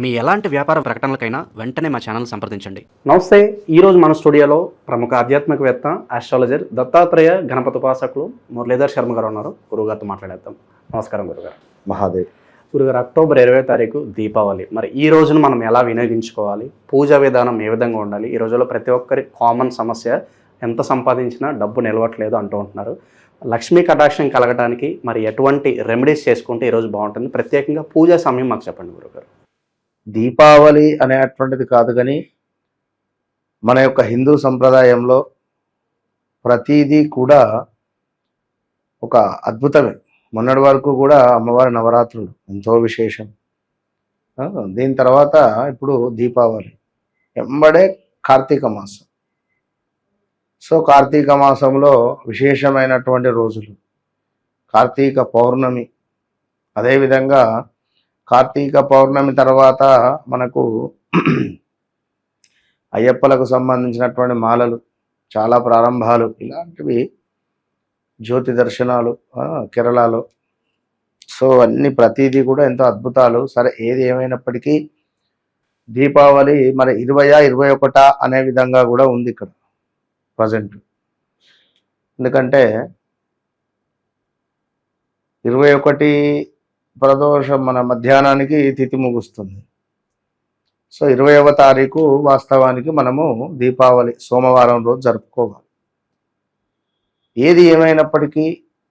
మీ ఎలాంటి వ్యాపార ప్రకటనలకైనా వెంటనే మా ఛానల్ సంప్రదించండి. నమస్తే ఈరోజు మన స్టూడియోలో ప్రముఖ ఆధ్యాత్మికవేత్త ఆస్ట్రాలజర్ దత్తాత్రేయ గణపతి ఉపాసకులు మురళీధర్ శర్మ గారు ఉన్నారు. గురుగారితో మాట్లాడేద్దాం. నమస్కారం గురుగారు మహాదేవ్. గురుగారు అక్టోబర్ ఇరవై తారీఖు దీపావళి. మరి ఈ రోజును మనం ఎలా వినియోగించుకోవాలి? పూజా విధానం ఏ విధంగా ఉండాలి? ఈ రోజుల్లో ప్రతి ఒక్కరి కామన్ సమస్య ఎంత సంపాదించినా డబ్బు నిలవట్లేదు అంటూ ఉంటున్నారు. లక్ష్మీ కటాక్షం కలగడానికి మరి ఎటువంటి రెమెడీస్ చేసుకుంటే ఈరోజు బాగుంటుంది? ప్రత్యేకంగా పూజా సమయం మాకు చెప్పండి గురుగారు దీపావళి అనేటువంటిది కాదు కానీ మన యొక్క హిందూ సంప్రదాయంలో ప్రతిదీ కూడా ఒక అద్భుతమే. మొన్నటి వరకు కూడా అమ్మవారి నవరాత్రులు ఎంతో విశేషం. దీని తర్వాత ఇప్పుడు దీపావళి. ఎంబడే కార్తీక మాసం. సో కార్తీక మాసంలో విశేషమైనటువంటి రోజులు. కార్తీక పౌర్ణమి. అదేవిధంగా కార్తీక పౌర్ణమి తర్వాత మనకు అయ్యప్పలకు సంబంధించినటువంటి మాలలు చాలా ప్రారంభాలు ఇలాంటివి జ్యోతి దర్శనాలు ఆ, కేరళలో. సో అన్ని ప్రతిదీ కూడా ఎంతో అద్భుతాలు. సరే ఏది ఏమైనప్పటికీ దీపావళి మరి ఇరవయా ఇరవై ఒకటా అనే విధంగా కూడా ఉంది ఇక్కడ ప్రజెంట్. ఎందుకంటే ఇరవై ఒకటి ప్రదోషం మన మధ్యాహ్నానికి తిథి ముగుస్తుంది. సో ఇరవైవ తారీఖు వాస్తవానికి మనము దీపావళి సోమవారం రోజు జరుపుకోవాలి. ఏది ఏమైనప్పటికీ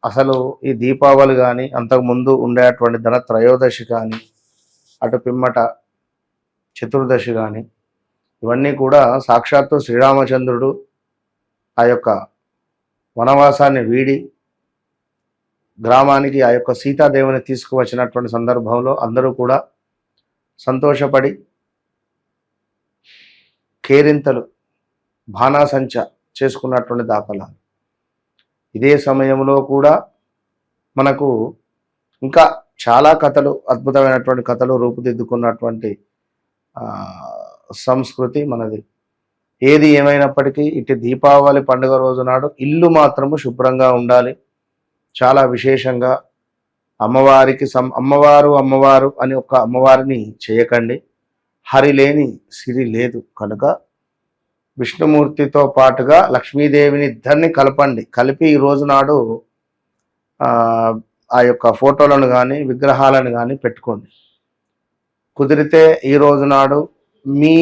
అసలు ఈ దీపావళి కానీ అంతకుముందు ఉండేటువంటి ధన త్రయోదశి కానీ అటు పిమ్మట చతుర్దశి కానీ ఇవన్నీ కూడా సాక్షాత్తు శ్రీరామచంద్రుడు ఆ యొక్క వనవాసాన్ని వీడి గ్రామానికి ఆ యొక్క సీతాదేవిని తీసుకువచ్చినటువంటి సందర్భంలో అందరూ కూడా సంతోషపడి కేరింతలు బాణాసంచ చేసుకున్నటువంటి దాఖలాలు. ఇదే సమయంలో కూడా మనకు ఇంకా చాలా కథలు అద్భుతమైనటువంటి కథలు రూపుదిద్దుకున్నటువంటి సంస్కృతి మనది. ఏది ఏమైనప్పటికీ ఇటు దీపావళి పండుగ రోజు నాడు ఇల్లు మాత్రము శుభ్రంగా ఉండాలి. చాలా విశేషంగా అమ్మవారికి సం అమ్మవారు అమ్మవారు అని ఒక అమ్మవారిని చేయకండి. హరి లేని సిరి లేదు. కనుక విష్ణుమూర్తితో పాటుగా లక్ష్మీదేవిని ఇద్దరిని కలపండి. కలిపి ఈ రోజు నాడు ఆ, యొక్క ఫోటోలను కానీ విగ్రహాలను కానీ పెట్టుకోండి. కుదిరితే ఈ రోజు నాడు మీ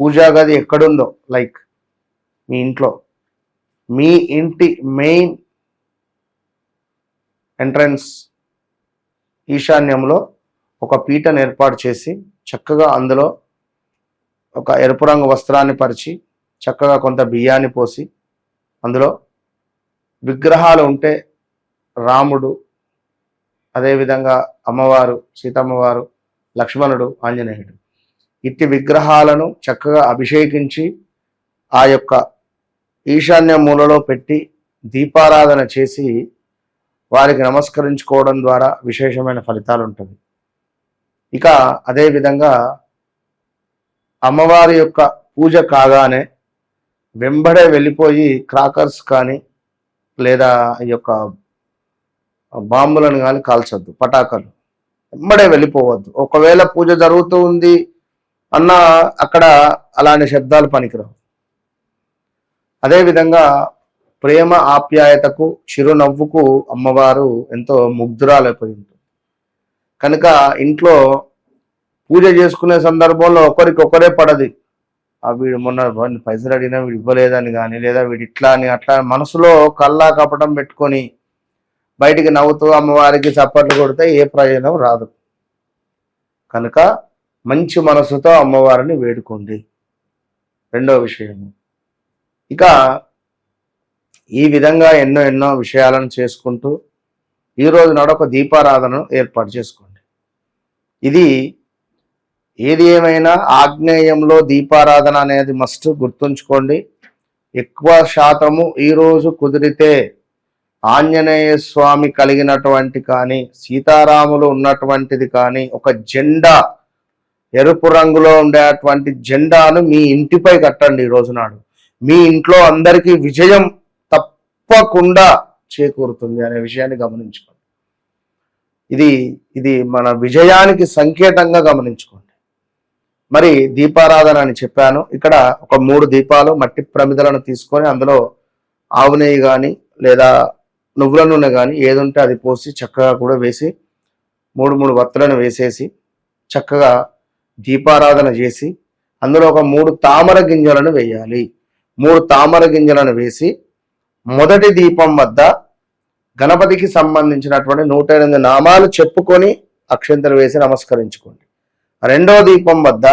పూజా గది ఎక్కడుందో లైక్ మీ ఇంట్లో మీ ఇంటి మెయిన్ ఎంట్రన్స్ ఈశాన్యంలో ఒక పీటను ఏర్పాటు చేసి చక్కగా అందులో ఒక ఎరుపు రంగు వస్త్రాన్ని పరిచి చక్కగా కొంత బియ్యాన్ని పోసి అందులో విగ్రహాలు ఉంటే రాముడు అదేవిధంగా అమ్మవారు సీతమ్మవారు లక్ష్మణుడు ఆంజనేయుడు. ఇట్టి విగ్రహాలను చక్కగా అభిషేకించి ఆ యొక్క ఈశాన్య మూలలో పెట్టి దీపారాధన చేసి వారికి నమస్కరించుకోవడం ద్వారా విశేషమైన ఫలితాలు ఉంటుంది. ఇక అదేవిధంగా అమ్మవారి యొక్క పూజ కాగానే వెంబడే వెళ్ళిపోయి క్రాకర్స్ కానీ లేదా ఈ యొక్క బాంబులను కానీ కాల్చొద్దు పటాకాలు. వెంబడే వెళ్ళిపోవద్దు. ఒకవేళ పూజ జరుగుతూ ఉంది అన్న అక్కడ అలాంటి శబ్దాలు పనికిరావు. అదేవిధంగా ప్రేమ ఆప్యాయతకు చిరునవ్వుకు అమ్మవారు ఎంతో ముగ్ధురాలైపోయి ఉంటుంది కనుక ఇంట్లో పూజ చేసుకునే సందర్భంలో ఒకరికొకరే పడది. ఆ వీడు మొన్న వాడిని పైసలు అడిగినా వీడు ఇవ్వలేదని కానీ లేదా వీడు ఇట్లా అని అట్లా మనసులో కల్లా కపటం పెట్టుకొని బయటికి నవ్వుతూ అమ్మవారికి చప్పట్లు కొడితే ఏ ప్రయోజనం రాదు. కనుక మంచి మనసుతో అమ్మవారిని వేడుకోండి. రెండో విషయం ఇక ఈ విధంగా ఎన్నో ఎన్నో విషయాలను చేసుకుంటూ ఈ రోజు నాడు ఒక దీపారాధనను ఏర్పాటు చేసుకోండి. ఇది ఏది ఏమైనా ఆగ్నేయంలో దీపారాధన అనేది మస్ట్ గుర్తుంచుకోండి. ఎక్కువ శాతము ఈరోజు కుదిరితే ఆంజనేయ స్వామి కలిగినటువంటి కానీ సీతారాములు ఉన్నటువంటిది కానీ ఒక జెండా ఎరుపు రంగులో ఉండేటువంటి జెండాను మీ ఇంటిపై కట్టండి ఈ నాడు. మీ ఇంట్లో అందరికీ విజయం తప్పకుండా చేకూరుతుంది అనే విషయాన్ని గమనించుకోండి. ఇది ఇది మన విజయానికి సంకేతంగా గమనించుకోండి. మరి దీపారాధన అని చెప్పాను. ఇక్కడ ఒక మూడు దీపాలు మట్టి ప్రమిదలను తీసుకొని అందులో ఆవు నెయ్యి కానీ లేదా నువ్వుల నూనె కానీ ఏదుంటే అది పోసి చక్కగా కూడా వేసి మూడు మూడు వత్తులను వేసేసి చక్కగా దీపారాధన చేసి అందులో ఒక మూడు తామర గింజలను వేయాలి. మూడు తామర గింజలను వేసి మొదటి దీపం వద్ద గణపతికి సంబంధించినటువంటి నూట ఎనిమిది నామాలు చెప్పుకొని అక్షంతలు వేసి నమస్కరించుకోండి. రెండో దీపం వద్ద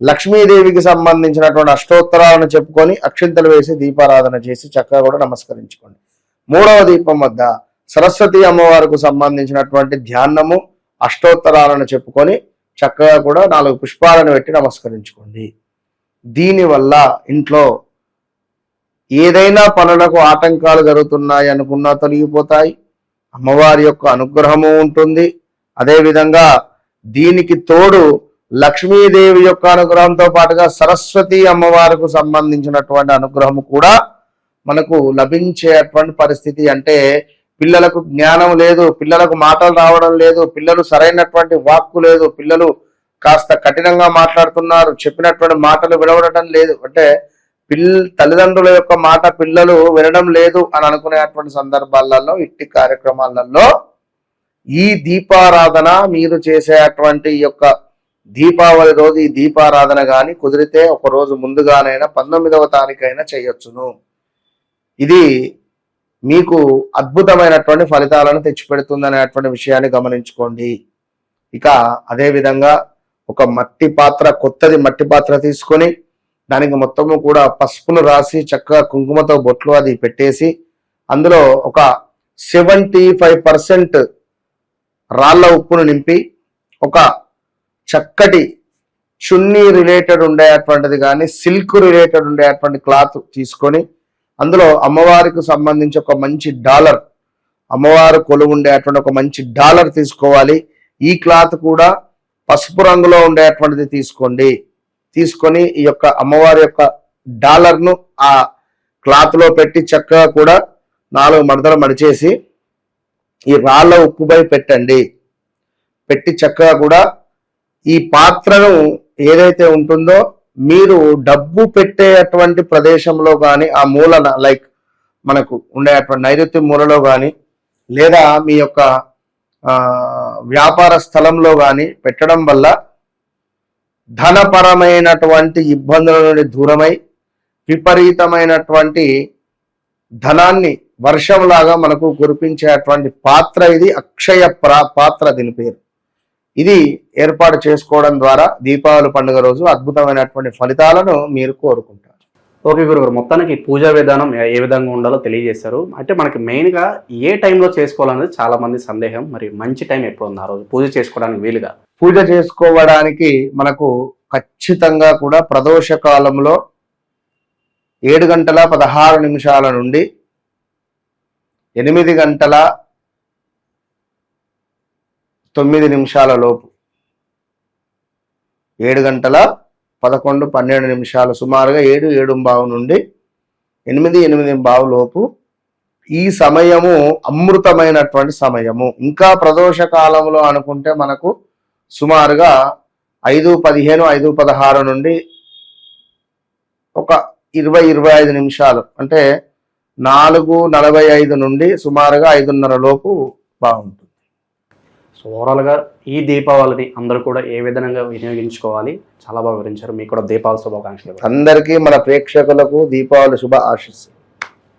లక్ష్మీదేవికి సంబంధించినటువంటి అష్టోత్తరాలను చెప్పుకొని అక్షింతలు వేసి దీపారాధన చేసి చక్కగా కూడా నమస్కరించుకోండి. మూడవ దీపం వద్ద సరస్వతి అమ్మవారికి సంబంధించినటువంటి ధ్యానము అష్టోత్తరాలను చెప్పుకొని చక్కగా కూడా నాలుగు పుష్పాలను పెట్టి నమస్కరించుకోండి. దీనివల్ల ఇంట్లో ఏదైనా పనులకు ఆటంకాలు జరుగుతున్నాయి అనుకున్నా తొలగిపోతాయి. అమ్మవారి యొక్క అనుగ్రహము ఉంటుంది. అదేవిధంగా దీనికి తోడు లక్ష్మీదేవి యొక్క అనుగ్రహంతో పాటుగా సరస్వతి అమ్మవారికి సంబంధించినటువంటి అనుగ్రహము కూడా మనకు లభించేటువంటి పరిస్థితి అంటే పిల్లలకు జ్ఞానం లేదు పిల్లలకు మాటలు రావడం లేదు పిల్లలు సరైనటువంటి వాక్కు లేదు పిల్లలు కాస్త కఠినంగా మాట్లాడుతున్నారు చెప్పినటువంటి మాటలు విడవడటం లేదు. అంటే పిల్ తల్లిదండ్రుల యొక్క మాట పిల్లలు వినడం లేదు అని అనుకునేటువంటి సందర్భాలలో ఇట్టి కార్యక్రమాలలో ఈ దీపారాధన మీరు చేసేటువంటి ఈ యొక్క దీపావళి రోజు ఈ దీపారాధన గాని కుదిరితే ఒక రోజు ముందుగానైనా పంతొమ్మిదవ తారీఖైనా చేయొచ్చును. ఇది మీకు అద్భుతమైనటువంటి ఫలితాలను తెచ్చిపెడుతుంది అనేటువంటి విషయాన్ని గమనించుకోండి. ఇక అదే విధంగా ఒక మట్టి పాత్ర కొత్తది మట్టి పాత్ర తీసుకొని దానికి మొత్తము కూడా పసుపును రాసి చక్కగా కుంకుమతో బొట్లు అది పెట్టేసి అందులో ఒక సెవెంటీ ఫైవ్ పర్సెంట్ రాళ్ళ ఉప్పును నింపి ఒక చక్కటి చున్నీ రిలేటెడ్ ఉండేటువంటిది కానీ సిల్క్ రిలేటెడ్ ఉండేటువంటి క్లాత్ తీసుకొని అందులో అమ్మవారికి సంబంధించి ఒక మంచి డాలర్ అమ్మవారు కొలువు ఉండేటువంటి ఒక మంచి డాలర్ తీసుకోవాలి. ఈ క్లాత్ కూడా పసుపు రంగులో ఉండేటువంటిది తీసుకోండి. తీసుకొని ఈ యొక్క అమ్మవారి యొక్క డాలర్ను ఆ క్లాత్లో పెట్టి చక్కగా కూడా నాలుగు మడతలు మడిచేసి ఈ రాళ్ళ ఉప్పుపై పెట్టండి. పెట్టి చక్కగా కూడా ఈ పాత్రను ఏదైతే ఉంటుందో మీరు డబ్బు పెట్టేటువంటి ప్రదేశంలో కానీ ఆ మూలన లైక్ మనకు ఉండేటువంటి నైరుతి మూలలో కానీ లేదా మీ యొక్క వ్యాపార స్థలంలో కానీ పెట్టడం వల్ల ధనపరమైనటువంటి ఇబ్బందుల నుండి దూరమై విపరీతమైనటువంటి ధనాన్ని వర్షంలాగా మనకు కురిపించేటువంటి పాత్ర ఇది అక్షయ ప్రా- పాత్ర దీని పేరు. ఇది ఏర్పాటు చేసుకోవడం ద్వారా దీపావళి పండుగ రోజు అద్భుతమైనటువంటి ఫలితాలను మీరు కోరుకుంటారు. ఓకే గురుగారు మొత్తానికి పూజా విధానం ఏ- విధంగా ఉండాలో తెలియజేశారు. అంటే మనకి మెయిన్గా ఏ టైంలో చేసుకోవాలనేది చాలా మంది సందేహం. మరి మంచి టైం ఎప్పుడు ఉంది ఆ రోజు? పూజ చేసుకోవడానికి వీలుగా? పూజ చేసుకోవడానికి మనకు ఖచ్చితంగా కూడా ప్రదోష కాలంలో ఏడు గంటల పదహారు నిమిషాల నుండి ఎనిమిది గంటల తొమ్మిది నిమిషాల లోపు. ఏడు గంటల పదకొండు పన్నెండు నిమిషాలు సుమారుగా ఏడు ఏడు బావు నుండి ఎనిమిది ఎనిమిది బావు లోపు ఈ సమయము అమృతమైనటువంటి సమయము. ఇంకా ప్రదోష కాలంలో అనుకుంటే మనకు సుమారుగా ఐదు పదిహేను ఐదు పదహారు నుండి ఒక ఇరవై ఇరవై ఐదు నిమిషాలు అంటే నాలుగు నలభై ఐదు నుండి సుమారుగా ఐదున్నర లోపు బాగుంటుంది సో ఓవరాల్గా ఈ దీపావళిని అందరూ కూడా ఏ విధంగా వినియోగించుకోవాలి? చాలా బాగా వివరించారు. మీకు కూడా దీపావళి శుభాకాంక్షలు. అందరికీ మన ప్రేక్షకులకు దీపావళి శుభ ఆశిస్తుంది